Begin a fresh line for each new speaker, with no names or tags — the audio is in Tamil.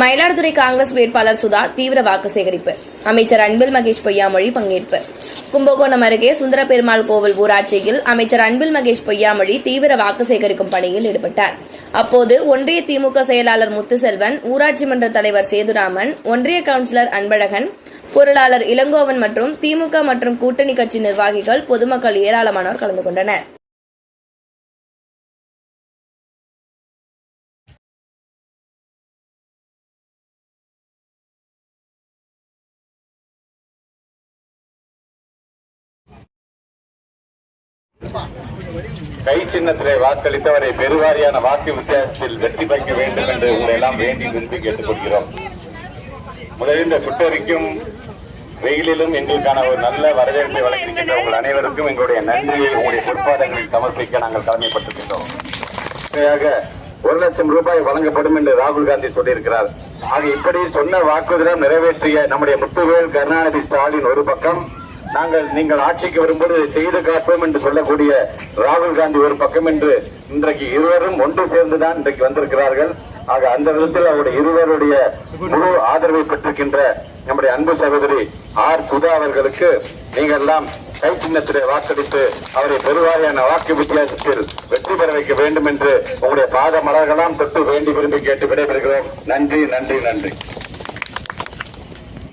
மயிலாடுதுறை காங்கிரஸ் வேட்பாளர் சுதா தீவிர வாக்கு சேகரிப்பு. அமைச்சர் அன்பில் மகேஷ் பொய்யாமொழி பங்கேற்பு. கும்பகோணம் அருகே சுந்தர பெருமாள் கோவில் ஊராட்சியில் அமைச்சர் அன்பில் மகேஷ் பொய்யாமொழி தீவிர வாக்கு சேகரிக்கும் பணியில் ஈடுபட்டார். அப்போது ஒன்றிய திமுக செயலாளர் முத்துசெல்வன் ஊராட்சி மன்ற தலைவர் சேதுராமன் ஒன்றிய கவுன்சிலர் அன்பழகன் பொருளாளர் இளங்கோவன் மற்றும் திமுக மற்றும் கூட்டணி கட்சி நிர்வாகிகள் பொதுமக்கள் ஏராளமானோர் கலந்து கொண்டனர்.
கை சின்னத்திலே வாக்களித்தவரை பெருவாரியான வாக்கு வித்தியாசத்தில் வெற்றி பெற்க வேண்டும் என்று உங்களை எல்லாம் வேண்டி விரும்பி கேட்டுக்கொள்கிறோம். முதலில் இந்த சுட்டறிக்கும் வெயிலிலும் எங்களுக்கான ஒரு நல்ல வரவேற்பை வழங்கியிருக்கின்ற உங்கள் அனைவருக்கும் எங்களுடைய நன்றியை உங்களுடைய பொற்பாதங்களில் சமர்ப்பிக்க நாங்கள் கடமைப்பட்டிருக்கின்றோம். முறையாக ஒரு லட்சம் ரூபாய் வழங்கப்படும் என்று ராகுல் காந்தி சொல்லியிருக்கிறார். ஆக இப்படி சொன்ன வாக்குறுதிடம் நிறைவேற்றிய நம்முடைய முத்துவேல் கருணாநிதி ஸ்டாலின் ஒரு பக்கம் நாங்கள் நீங்கள் ஆட்சிக்கு வரும்போது செய்து காப்போம் என்று சொல்லக்கூடிய ராகுல் காந்தி ஒரு பக்கம் என்று இன்றைக்கு இருவரும் ஒன்று சேர்ந்துதான் இன்றைக்கு வந்திருக்கிறார்கள். ஆக அந்த விதத்தில் அவருடைய இருவருடைய முழு ஆதரவை பெற்றிருக்கின்ற நம்முடைய அன்பு சகோதரி ஆர் சுதா அவர்களுக்கு நீங்கள் எல்லாம் கை சின்னத்திலே வாக்களித்து அவரை பெருவாரியான வாக்கு வித்தியாசத்தில் வெற்றி பெற வைக்க வேண்டும் என்று உங்களுடைய பாத மலர்களாம் தொட்டு வேண்டி விரும்பி கேட்டு விடைபெறுகிறோம். நன்றி நன்றி நன்றி.